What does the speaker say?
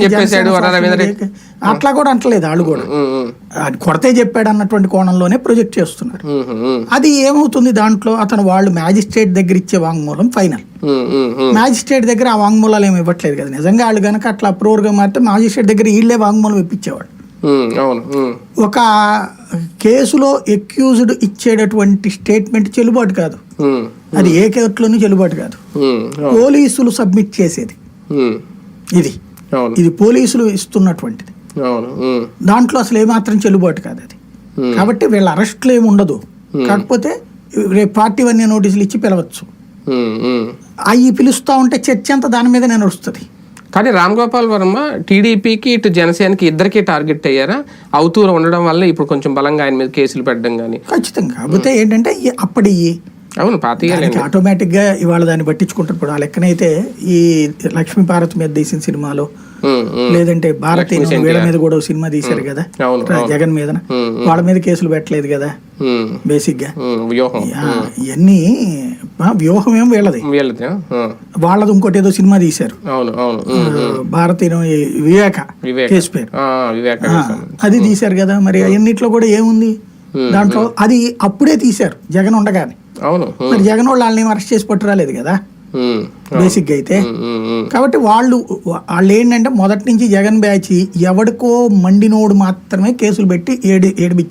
చెప్పేశాడు అట్లా కూడా అంటలేదు వాళ్ళు కూడా. అది కొడతే చెప్పాడు అన్నటువంటి కోణంలోనే ప్రొజెక్ట్ చేస్తున్నారు. అది ఏమవుతుంది దాంట్లో? అతను వాళ్ళు మ్యాజిస్ట్రేట్ దగ్గర ఇచ్చే వాంగ్మూలం ఫైనల్. మ్యాజిస్ట్రేట్ దగ్గర ఆ వాంగ్మూలాలు ఏమి ఇవ్వట్లేదు కదా. నిజంగా వాళ్ళు కనుక అట్లా అప్రూవర్గా మారితే మ్యాజిస్ట్రేట్ దగ్గర వీళ్ళే వాంగ్మూలం ఇప్పించేవాడు ఒక కేసులో ఎక్యూజ్డ్ ఇచ్చేటటువంటి స్టేట్మెంట్ చెల్లుబాటు కాదు. అది ఏ కోర్టులోనూ చెల్లుబాటు కాదు. పోలీసులు సబ్మిట్ చేసేది. ఇది. ఇది పోలీసులు ఇస్తున్నటువంటిది. దాంట్లో అసలు ఏమాత్రం చెల్లుబాటు కాదు అది. కాబట్టి వీళ్ళ అరెస్టులు ఏమి ఉండదు. కాకపోతే రేపు పార్టీ వన్య నోటీసులు ఇచ్చి పిలవచ్చు. అవి పిలుస్తా ఉంటే చర్చ అంతా దాని మీదనే నడుస్తుంది కానీ రామ్ గోపాల్ వర్మ టీడీపీకి ఇటు జనసేనకి ఇద్దరికి టార్గెట్ అయ్యారా? అవుతూరు ఉండడం వల్ల ఇప్పుడు కొంచెం బలంగా ఆయన మీద కేసులు పెట్టడం కానీ ఖచ్చితంగా. కాకపోతే ఏంటంటే అప్పటి అవును పాతీయాలే దానికి ఆటోమేటిక్గా ఇవాళ దాన్ని పట్టించుకుంటారు ఇప్పుడు ఆ లెక్కనైతే ఈ లక్ష్మీ భారత్ మీద తీసిన సినిమాలో లేదంటే భారతీయ వీళ్ళ మీద కూడా సినిమా తీశారు కదా? జగన్ మీద వాళ్ళ మీద కేసులు పెట్టలేదు కదా? బేసిక్గా ఇవన్నీ వ్యూహం ఏం వీళ్ళది? వీళ్ళది ఇంకోటి ఏదో సినిమా తీశారు. భారతీయ వివేక కేసు పేరు. అది తీశారు కదా? మరి అన్నిట్లో కూడా ఏముంది? దాంట్లో అది అప్పుడే తీశారు. జగన్ ఉండగానే. అవును. మరి జగన్ వాళ్ళు వాళ్ళని అరెస్ట్ చేసి పట్టు రాలేదు కదా ఉమ్, బేసిక్గా అయితే. కాబట్టి వాళ్ళు వాళ్ళు ఏంటంటే మొదటి నుంచి జగన్ బ్యాచ్ ఎవడికో మండినోడు మాత్రమే కేసులు పెట్టి ఏడి ఏడిపించారు